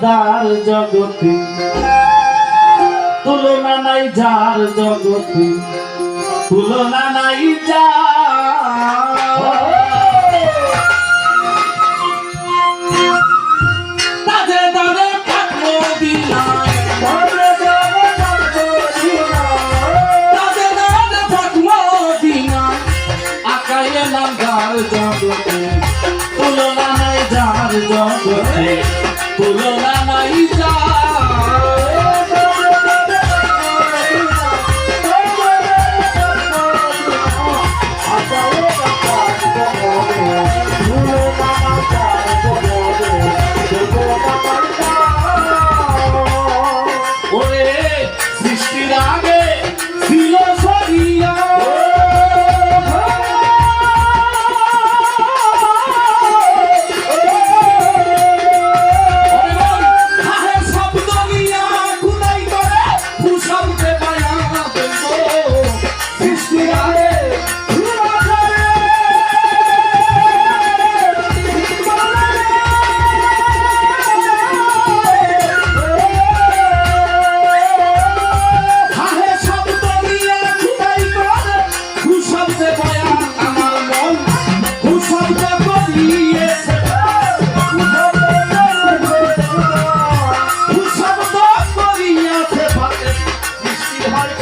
দার জগতে। তুলনা নাই যার জগতে। তুলনা নাই তাজে দারে তুলনা নাই যার তুলনা নাই ওরে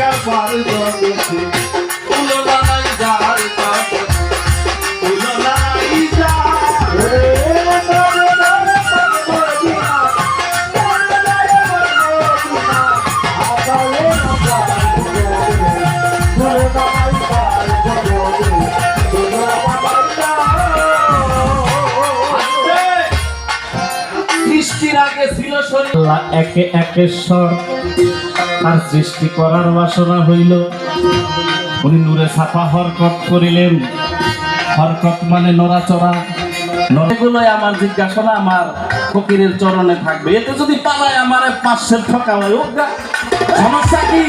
সৃষ্টি হালকার পার জগতে তুলনা নাই একে একেশ্বর আর সৃষ্টি করার বাসনা হইল। উনি নূরে ছাপা হরকত করিলেন। হরকত মানে নড়াচড়া। এগুলোই আমার জিজ্ঞাসা আমার ফকিরের চরণে থাকবে। এতে যদি পালায় আমার পাঁচশের ঠকা হয় সমস্যা কি?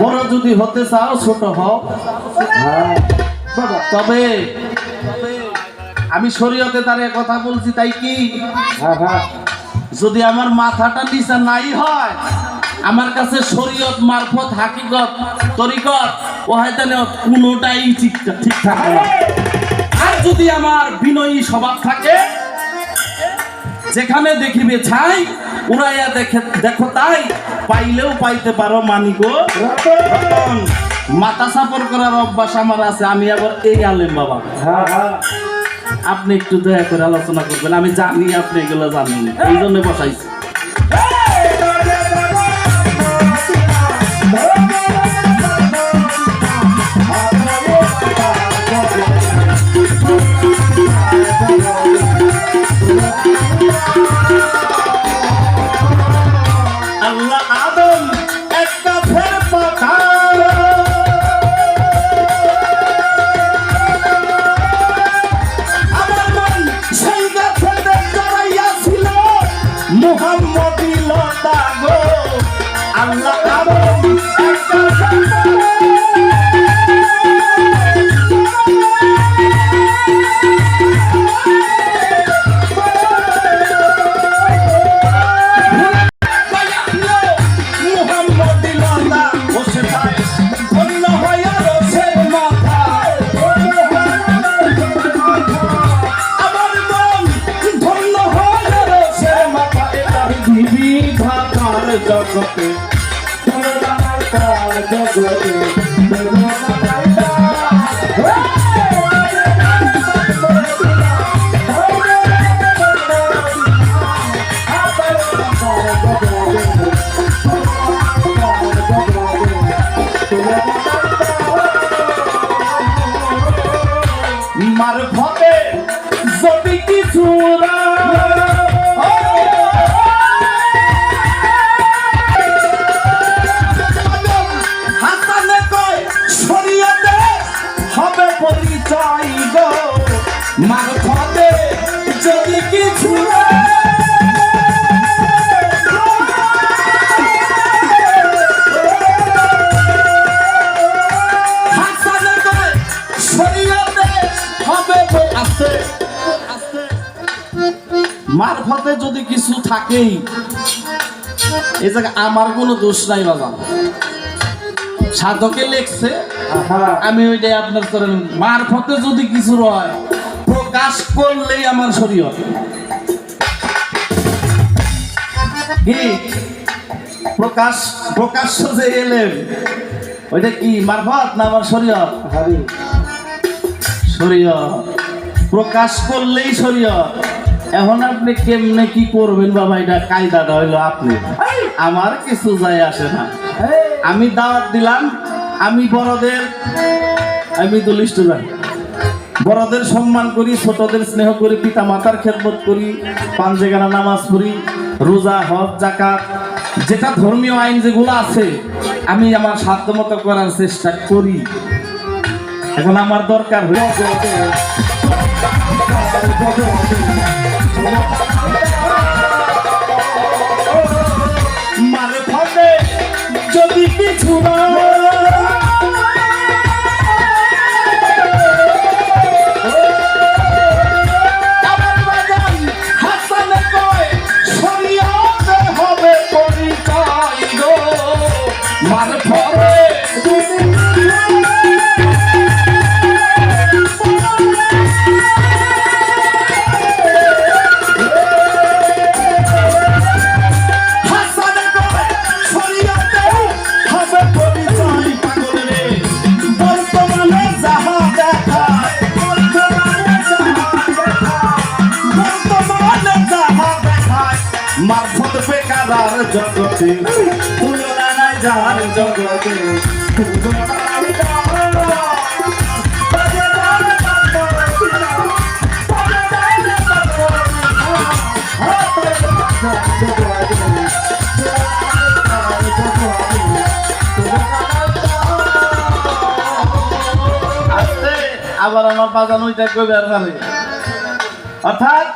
বড় যদি হতে চাও ছোট হও। তবে আমি শরীয়তে দাঁড়িয়ে কথা বলছি তাই কি? যদি আমার মাথাটা নিচে নাই হয় আমার কাছে শরীয়ত মারফত, হাকিকত, তরিকত ও হয়তো কোনোটাই ঠিক ঠিক থাকে না। আর যদি আমার বিনয়ী স্বভাব থাকে, যেখানে দেখিবে ছাই, উড়াইয়া দেখে দেখো তাই, পাইলেও পাইতে পারো মানি রতন। মাথা সাপর করার অভ্যাস আমার আছে, আমি আবার এই আলেম বাবা। আপনি একটু দয়া করে আলোচনা করবেন, আমি জানি আপনি এগুলো জানেন এই জন্য বসাইছি। তার জগতে মারফতে যদি কিছু থাকেই এই জায়গায় আমার কোনো দোষ নাই বাজান সাধকে লেখছে আমি ওইটাই আপনার করেন মারফতে যদি কিছু রয় প্রকাশ করলেই আমার শরীয়ত প্রকাশ প্রকাশ্য যে এলেন ওইটা কি মারফত না আমার শরীয়ত শরীয়ত প্রকাশ করলেই শরীয়ত এখন আপনি কেমনে কি করবেন বাবা? এটা কায়দাটা হইল আপনি। আমার কিছু যায় আসে না। আমি দাওয়াত দিলাম, আমি বড়দের আমি দুলিষ্ট ভাই বড়দের সম্মান করি, ছোটদের স্নেহ করি পিতা মাতার খেদমত করি, পাঞ্জেগানা নামাজ পড়ি, রোজা, হজ জাকাত যেটা ধর্মীয় আইন যেগুলো আছে, আমি আমার সাধ্য মতো করার চেষ্টা করি। এখন আমার দরকার হয়েছে মানে ফলে যদি কিছু না। মার ফলে আর জগতে। তুলনা নাই যার জগতে। আবার আমার বাজানো ওইটা কই বের অর্থাৎ